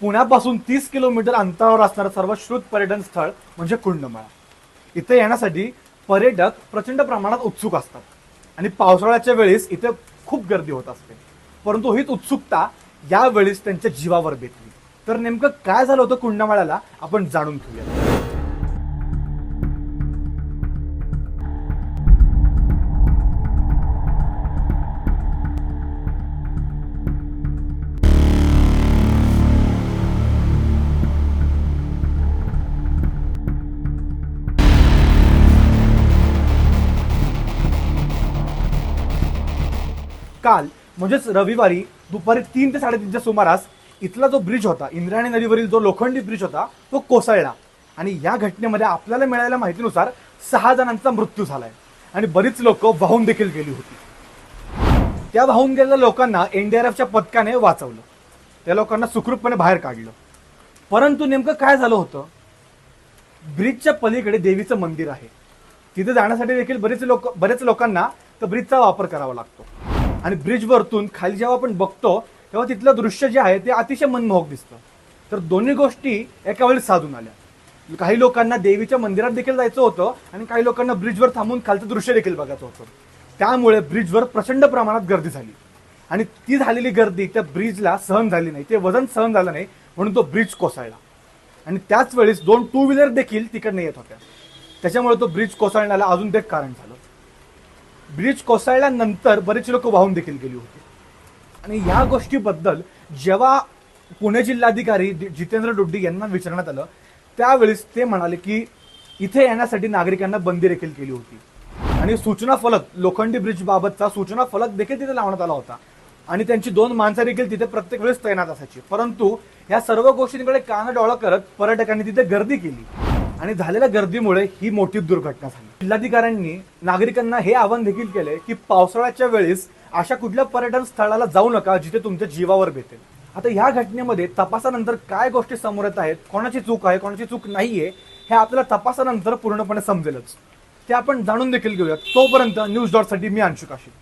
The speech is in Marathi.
पुण्यापासून तीस किलोमीटर अंतरावर असणारं सर्वश्रुत पर्यटन स्थळ म्हणजे कुंडमाळा. इथे येण्यासाठी पर्यटक प्रचंड प्रमाणात उत्सुक असतात. आणि पावसाळ्याच्या वेळेस इथे खूप गर्दी होत असते. परंतु हीच उत्सुकता यावेळेस त्यांच्या जीवावर बेतली. तर नेमकं काय झालं होतं कुंडमाळ्याला आपण जाणून घेऊया काल म्हणजेच रविवारी दुपारी तीन ते साडेतीनच्या सुमारास इथला जो ब्रिज होता इंद्रायणी नदीवरील जो लोखंडी ब्रिज होता तो कोसळला. आणि या घटनेमध्ये आपल्याला मिळालेल्या माहितीनुसार सहा जणांचा मृत्यू झालाय. आणि बरीच लोक वाहून देखील गेली होती. त्या वाहून गेलेल्या लोकांना एनडीआरएफच्या पथकाने वाचवलं. त्या लोकांना सुखरूपपणे बाहेर काढलं. परंतु नेमकं काय झालं होतं? ब्रिजच्या पलीकडे देवीचं मंदिर आहे. तिथे जाण्यासाठी देखील बरेच लोक बरेच लोकांना त्या ब्रिजचा वापर करावा लागतो. आणि ब्रिजवरतून खाली जेव्हा आपण बघतो तेव्हा तिथलं दृश्य जे आहे ते अतिशय मनमोहक दिसतं. तर दोन्ही गोष्टी एका वेळी साधून आल्या. काही लोकांना देवीच्या मंदिरात देखील जायचं होतं आणि काही लोकांना ब्रिजवर थांबून खालचं दृश्य देखील बघायचं होतं. त्यामुळे ब्रिजवर प्रचंड प्रमाणात गर्दी झाली. आणि ती झालेली गर्दी त्या ब्रिजला सहन झाली नाही. ते वजन सहन झालं नाही म्हणून तो ब्रिज कोसळला. आणि त्याच वेळेस दोन टू व्हीलर देखील तिकडनं येत होत्या. त्याच्यामुळे तो ब्रिज कोसळण्याला अजून ते एक कारण झालं. ब्रिज कोसळल्यानंतर बरेच लोक वाहून देखील गेली होती. आणि या गोष्टीबद्दल जेव्हा पुणे जिल्हाधिकारी जितेंद्र डोड्डी यांना विचारण्यात आलं त्यावेळेस ते म्हणाले की इथे येण्यासाठी नागरिकांना बंदी देखील केली होती. आणि सूचना फलक लोखंडी ब्रिज बाबतचा सूचना फलक देखील तिथे लावण्यात आला होता. आणि त्यांची दोन माणसं देखील तिथे प्रत्येक वेळेस तैनात असायची. परंतु या सर्व गोष्टींकडे कान डोळा करत पर्यटकांनी तिथे गर्दी केली. आणि झालेल्या गर्दीमुळे ही मोठी दुर्घटना झाली. जिल्हाधिकाऱ्यांनी नागरिकांना हे आवाहन देखील केले की पावसाळ्याच्या वेळेस अशा कुठल्या पर्यटन स्थळाला जाऊ नका जिथे तुमच्या जीवावर भेटेल आता ह्या घटनेमध्ये तपासानंतर काय गोष्टी समोर येत आहेत कोणाची चूक आहे कोणाची चूक नाहीये हे आपल्याला तपासानंतर पूर्णपणे समजेलच. ते आपण जाणून देखील घेऊयात. तोपर्यंत न्यूज डॉटसाठी मी अंशुक आशिक